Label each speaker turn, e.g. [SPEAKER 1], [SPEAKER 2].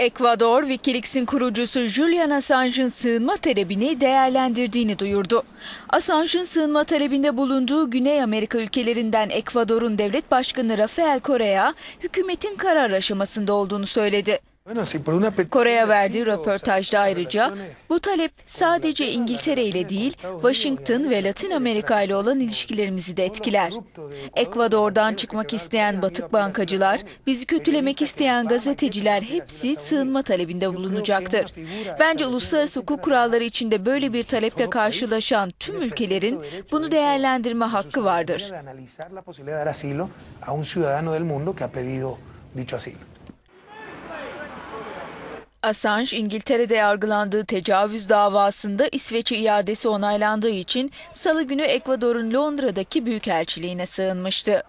[SPEAKER 1] Ekvador, Wikileaks'in kurucusu Julian Assange'ın sığınma talebini değerlendirdiğini duyurdu. Assange'ın sığınma talebinde bulunduğu Güney Amerika ülkelerinden Ekvador'un devlet başkanı Rafael Correa, hükümetin karar aşamasında olduğunu söyledi. Kore'ye verdiği röportajda ayrıca bu talep sadece İngiltere ile değil Washington ve Latin Amerika ile olan ilişkilerimizi de etkiler. Ekvador'dan çıkmak isteyen batık bankacılar, bizi kötülemek isteyen gazeteciler hepsi sığınma talebinde bulunacaktır. Bence uluslararası hukuk kuralları içinde böyle bir taleple karşılaşan tüm ülkelerin bunu değerlendirme hakkı vardır. Assange, İngiltere'de yargılandığı tecavüz davasında İsveç'e iadesi onaylandığı için salı günü Ekvador'un Londra'daki büyükelçiliğine sığınmıştı.